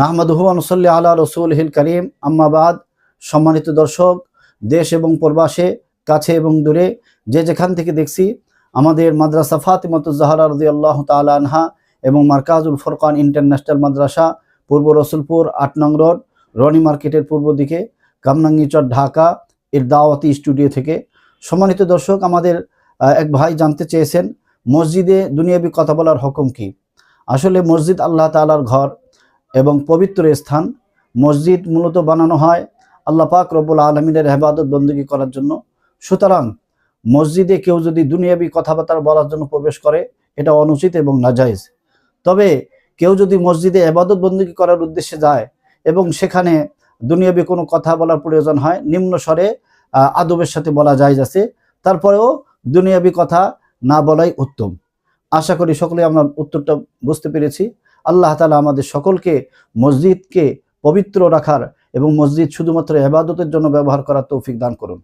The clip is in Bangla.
নাহমাদুহুয়ানসল্লি আল্লাহ রসুল হিল করিম। আম্মাবাদ সম্মানিত দর্শক, দেশ এবং প্রবাসে, কাছে এবং দূরে, যে যেখান থেকে দেখছি, আমাদের মাদ্রাসা ফাতিমতুজাহারা রদি আল্লাহ তালা আনহা এবং মার্কাজুল ফরকান ইন্টারন্যাশনাল মাদ্রাসা, পূর্ব রসুলপুর, আট নং রোড, রনি মার্কেটের পূর্ব দিকে কামনাঙ্গিচর ঢাকা, এর দাওয়াতি স্টুডিও থেকে। সম্মানিত দর্শক, আমাদের এক ভাই জানতে চেয়েছেন, মসজিদে দুনিয়াবি কথা বলার হুকুম কি? আসলে মসজিদ আল্লাহ তাআলার ঘর এবং পবিত্র স্থান। মসজিদ মূলত বানানো হয় আল্লাহ পাক রব্বুল আলমিনের হেবাদত বন্দী করার জন্য। সুতরাং মসজিদে কেউ যদি দুনিয়াবি কথাবার্তা বলার জন্য প্রবেশ করে, এটা অনুচিত এবং নাজাইজ তবে কেউ যদি মসজিদে এবাদত বন্দী করার উদ্দেশ্যে যায় এবং সেখানে দুনিয়াবি কোনো কথা বলার প্রয়োজন হয়, নিম্ন স্বরে আদবের সাথে বলা যায় আছে, তারপরেও দুনিয়াবি কথা না বলাই উত্তম। আশা করি সকলে আমরা উত্তরটা বুঝতে পেরেছি। আল্লাহ তালা আমাদের সকলকে মসজিদকে পবিত্র রাখার এবং মসজিদ শুধুমাত্র এবাদতের জন্য ব্যবহার করার তৌফিক দান করুন।